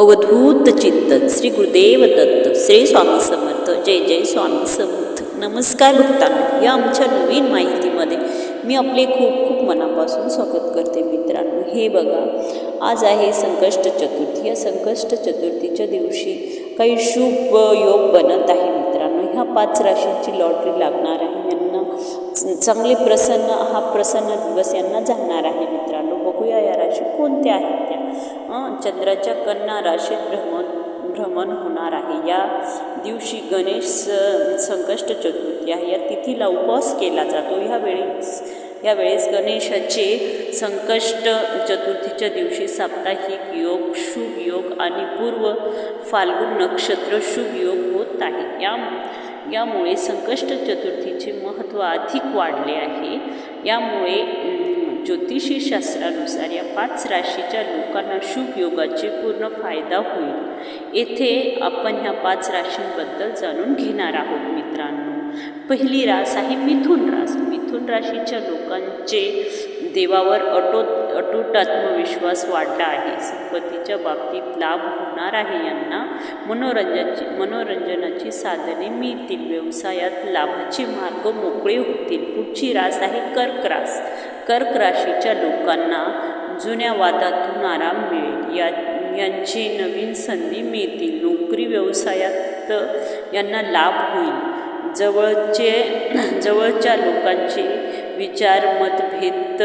अवधूत चित्त श्री गुरुदेव दत्त श्री स्वामी समर्थ जय जय स्वामी समर्थ. नमस्कार भक्तांनो या आमच्या नवीन माहितीमध्ये मी आपले खूप खूप मनापासून स्वागत करते मित्रांनो. हे बघा आज आहे संकष्ट चतुर्थी. या संकष्ट चतुर्थीच्या दिवशी काही शुभ योग बनत आहे मित्रांनो. ह्या पाच राशींची लॉटरी लागणार आहे. चांगले प्रसन्न हा प्रसन्न दिवस यांना जाणार आहे मित्रांनो. बघूया या राशी कोणत्या आहेत त्या. चंद्राच्या कन्या राशीत भ्रमण भ्रमण होणार आहे. या दिवशी गणेश संकष्ट चतुर्थी आहे. या तिथीला उपवास केला जातो. ह्या वेळेस गणेशाचे संकष्ट चतुर्थीच्या दिवशी साप्ताहिक योग शुभ योग आणि पूर्व फाल्गुन नक्षत्र शुभ योग होत आहे. या यामुळे संकष्ट चतुर्थीचे महत्त्व अधिक वाढले आहे. यामुळे ज्योतिषी शास्त्रानुसार या पाच राशीच्या लोकांना शुभ योगाचे पूर्ण फायदा होईल. येथे आपण ह्या पाच राशींबद्दल जाणून घेणार आहोत मित्रांनो. पहिली रास आहे मिथुन रास. मिथुन राशीच्या लोकांचे देवावर अटोत अटूट आत्मविश्वास वाढला आहे. संपत्तीच्या बाबतीत लाभ होणार आहे यांना मनोरंजनाची मनोरंजनाची साधने मिळतील. व्यवसायात लाभाचे मार्ग मोकळे होतील. पुढची रास आहे कर्क रास. कर्क राशीच्या लोकांना जुन्या वादातून आराम मिळेल. या यांची नवीन संधी मिळतील. नोकरी व्यवसायात यांना लाभ होईल. जवळचे जवळच्या लोकांचे विचार मतभेद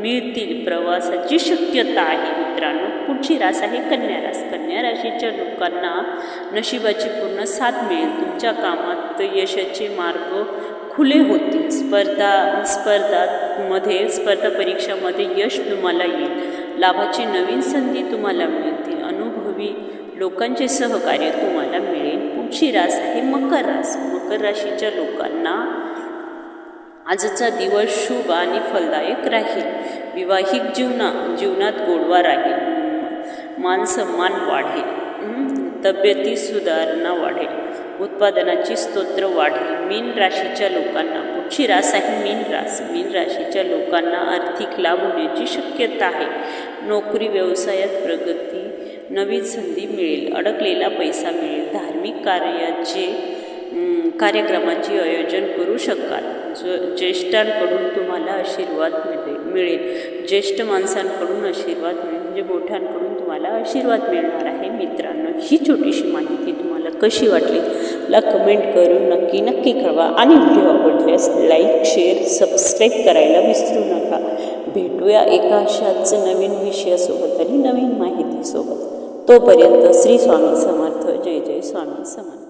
मिळतील प्रवासाची शक्यता आहे मित्रांनो. पुढची रास आहे कन्या रास. कन्या राशीच्या लोकांना नशिबाची पूर्ण साथ मिळेल. तुमच्या कामात यशाचे मार्ग खुले होतील. स्पर्धा स्पर्धामध्ये स्पर्धा परीक्षामध्ये यश तुम्हाला येईल. लाभाची नवीन संधी तुम्हाला मिळतील. अनुभवी लोकांचे सहकार्य तुम्हाला मिळेल. पुढची रास आहे मकर रास. मकर राशीच्या लोकांना आजचा दिवस शुभ आणि फलदायक राहील. विवाहिक जीवना जीवनात गोडवा राहील. मान सन्मान वाढेल. तब्येती सुधारणा वाढेल. उत्पादनाची स्तोत्र वाढेल. मीन राशीच्या लोकांना पुढची रास आहे? मीन रास. मीन राशीच्या लोकांना आर्थिक लाभ होण्याची शक्यता आहे. नोकरी व्यवसायात प्रगती नवीन संधी मिळेल. अडकलेला पैसा मिळेल. धार्मिक कार्याचे कार्यक्रमाचे आयोजन करू शकाल. ज ज्येष्ठांकडून तुम्हाला आशीर्वाद मिळेल मिळेल. ज्येष्ठ माणसांकडून आशीर्वाद मिळेल म्हणजे मोठ्यांकडून तुम्हाला आशीर्वाद मिळणार आहे मित्रांनो. ही छोटीशी माहिती तुम्हाला कशी वाटली मला कमेंट करून नक्की नक्की कळवा. आणि व्हिडिओ आवडल्यास लाईक शेअर सबस्क्राईब करायला विसरू नका. भेटूया एका अशाच नवीन विषयासोबत आणि नवीन माहितीसोबत. तोपर्यंत श्री स्वामी समर्थ. जय जय स्वामी समर्थ.